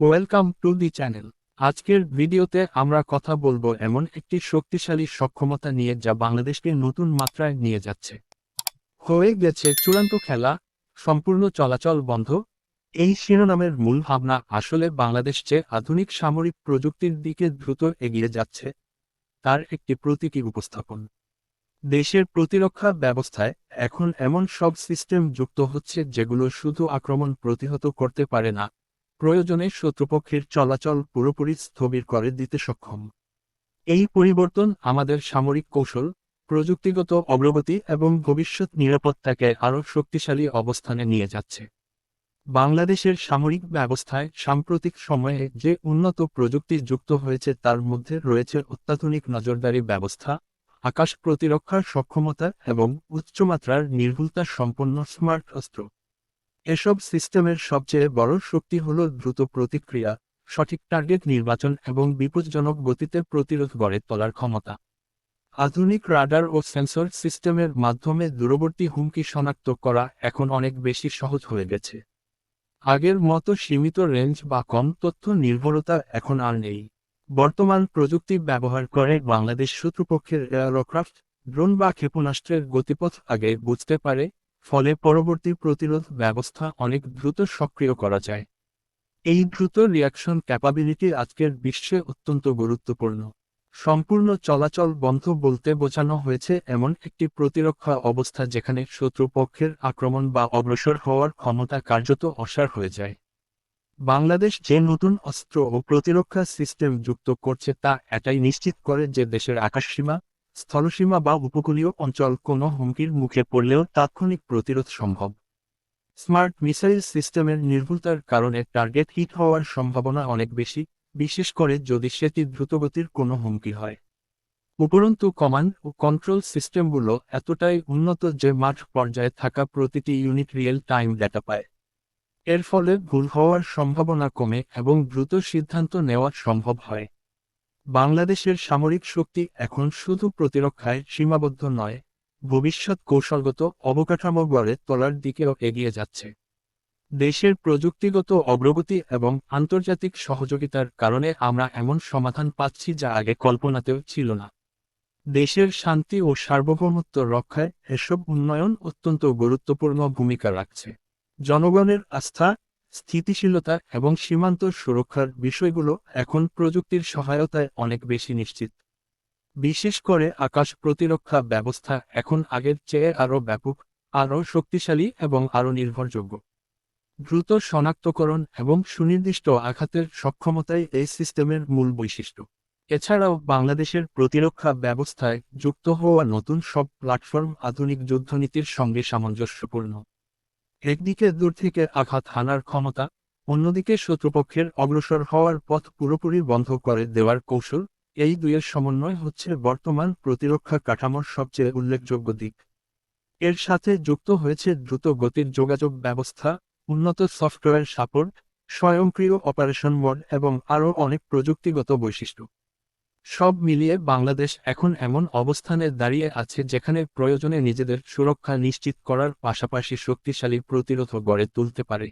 Welcome to the channel আজকের ভিডিওতে আমরা কথা বলব এমন একটি শক্তিশালী সক্ষমতা নিয়ে যা বাংলাদেশকে নতুন মাত্রায় নিয়ে যাচ্ছে। হয়ে গেছে চূড়ান্ত খেলা, সম্পূর্ণ চলাচল বন্ধ। এই শিরোনামের মূল ভাবনা আসলে বাংলাদেশ যে আধুনিক সামরিক প্রযুক্তির দিকে দ্রুত এগিয়ে যাচ্ছে, তার একটি প্রতীকী উপস্থাপন। দেশের প্রতিরক্ষা ব্যবস্থায় এখন এমন সব সিস্টেম যুক্ত হচ্ছে যেগুলো শুধু আক্রমণ প্রতিহত করতে পারে না প্রয়োজনে শত্রুপক্ষের চলাচল পুরোপুরি স্থবির করে দিতে সক্ষম। এই পরিবর্তন আমাদের সামরিক কৌশল, প্রযুক্তিগত অগ্রগতি এবং ভবিষ্যৎ নিরাপত্তাকে আরও শক্তিশালী অবস্থানে নিয়ে যাচ্ছে। বাংলাদেশের সামরিক ব্যবস্থায় সাম্প্রতিক সময়ে যে উন্নত প্রযুক্তি যুক্ত হয়েছে তার মধ্যে রয়েছে অত্যাধুনিক নজরদারি ব্যবস্থা, আকাশ প্রতিরক্ষার সক্ষমতা এবং উচ্চমাত্রার নির্ভুলতা সম্পন্ন স্মার্ট অস্ত্র। এসব সিস্টেমের সবচেয়ে বড় শক্তি হল দ্রুত প্রতিক্রিয়া, সঠিক টার্গেট নির্বাচন এবং বিপজ্জনক গতিতে প্রতিরোধ গড়ে তোলার ক্ষমতা। আধুনিক রাডার ও সেন্সর সিস্টেমের মাধ্যমে দূরবর্তী হুমকি শনাক্ত করা এখন অনেক বেশি সহজ হয়ে গেছে। আগের মতো সীমিত রেঞ্জ বা কম তথ্য নির্ভরতা এখন আর নেই। বর্তমান প্রযুক্তি ব্যবহার করে বাংলাদেশ শত্রুপক্ষের এয়ারক্রাফট, ড্রোন বা ক্ষেপণাস্ত্রের গতিপথ আগে বুঝতে পারে ফলে পরবর্তী প্রতিরোধ ব্যবস্থা অনেক দ্রুত সক্রিয় করা যায়। এই দ্রুত রিয়াকশন ক্যাপাবিলিটি আজকের বিশ্বে অত্যন্ত গুরুত্বপূর্ণ। সম্পূর্ণ চলাচল বন্ধ বলতে বোঝানো হয়েছে এমন একটি প্রতিরক্ষা অবস্থা যেখানে শত্রুপক্ষের আক্রমণ বা অগ্রসর হওয়ার ক্ষমতা কার্যত অসার হয়ে যায়। বাংলাদেশ যে নতুন অস্ত্র ও প্রতিরক্ষা সিস্টেম যুক্ত করছে তা এটাই নিশ্চিত করে যে দেশের আকাশসীমা স্থলসীমা বা উপকূলীয় অঞ্চল কোনো হুমকির মুখে পড়লেও তাৎক্ষণিক প্রতিরোধ সম্ভব। স্মার্ট মিসাইল সিস্টেমের নির্ভুলতার কারণে টার্গেট হিট হওয়ার সম্ভাবনা অনেক বেশি, বিশেষ করে যদি সেটি দ্রুতগতির কোনো হুমকি হয়। উপরন্তু কমান্ড ও কন্ট্রোল সিস্টেমগুলো এতটাই উন্নত যে মাঠ পর্যায়ে থাকা প্রতিটি ইউনিট রিয়েল টাইম ডেটা পায়। এর ফলে ভুল হওয়ার সম্ভাবনা কমে এবং দ্রুত সিদ্ধান্ত নেওয়া সম্ভব হয়। বাংলাদেশের সামরিক শক্তি এখন শুধু প্রতিরক্ষায় সীমাবদ্ধ নয়, ভবিষ্যৎ কৌশলগত অবকাঠামো গড়ে তোলার দিকেও এগিয়ে যাচ্ছে। দেশের প্রযুক্তিগত অগ্রগতি এবং আন্তর্জাতিক সহযোগিতার কারণে আমরা এমন সমাধান পাচ্ছি যা আগে কল্পনাতেও ছিল না। দেশের শান্তি ও সার্বভৌমত্ব রক্ষায় এসব উন্নয়ন অত্যন্ত গুরুত্বপূর্ণ ভূমিকা রাখছে। জনগণের আস্থা স্থিতিশীলতা এবং সীমান্ত সুরক্ষার বিষয়গুলো এখন প্রযুক্তির সহায়তায় অনেক বেশি নিশ্চিত। বিশেষ করে আকাশ প্রতিরক্ষা ব্যবস্থা এখন আগের চেয়ে আরও ব্যাপক, আরও শক্তিশালী এবং আরও নির্ভরযোগ্য। দ্রুত শনাক্তকরণ এবং সুনির্দিষ্ট আঘাতের সক্ষমতাই এই সিস্টেমের মূল বৈশিষ্ট্য। এছাড়াও বাংলাদেশের প্রতিরক্ষা ব্যবস্থায় যুক্ত হওয়া নতুন সব প্ল্যাটফর্ম আধুনিক যুদ্ধনীতির সঙ্গে সামঞ্জস্যপূর্ণ। একদিকে দূর থেকে আঘাত হানার ক্ষমতা, অন্যদিকে শত্রুপক্ষের অগ্রসর হওয়ার পথ পুরোপুরি বন্ধ করে দেওয়ার কৌশল, এই দুইয়ের সমন্বয় হচ্ছে বর্তমান প্রতিরক্ষা কাঠামোর সবচেয়ে উল্লেখযোগ্য দিক। এর সাথে যুক্ত হয়েছে দ্রুত গতির যোগাযোগ ব্যবস্থা, উন্নত সফটওয়্যার সাপোর্ট, স্বয়ংক্রিয় অপারেশন মোড এবং আরও অনেক প্রযুক্তিগত বৈশিষ্ট্য। সব মিলিয়ে বাংলাদেশ এখন এমন অবস্থানে দাঁড়িয়ে আছে যেখানে প্রয়োজনে নিজেদের সুরক্ষা নিশ্চিত করার পাশাপাশি শক্তিশালী প্রতিরোধ গড়ে তুলতে পারে।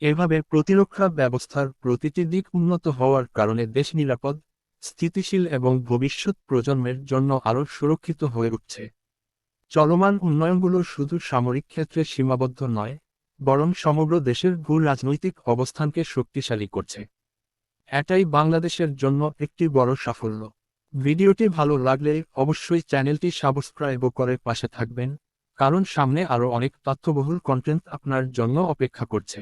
এভাবে প্রতিরক্ষা ব্যবস্থার প্রতিটি দিক উন্নত হওয়ার কারণে দেশ নিরাপদ, স্থিতিশীল এবং ভবিষ্যৎ প্রজন্মের জন্য আরও সুরক্ষিত হয়ে উঠছে। চলমান উন্নয়নগুলো শুধু সামরিক ক্ষেত্রে সীমাবদ্ধ নয়, বরং সমগ্র দেশের ভূ রাজনৈতিক অবস্থানকে শক্তিশালী করছে। এটাই বাংলাদেশের জন্য একটি বড় সাফল্য। ভিডিওটি ভালো লাগলে অবশ্যই চ্যানেলটি সাবস্ক্রাইব করে পাশে থাকবেন, কারণ সামনে আরও অনেক তথ্যবহুল কন্টেন্ট আপনার জন্য অপেক্ষা করছে।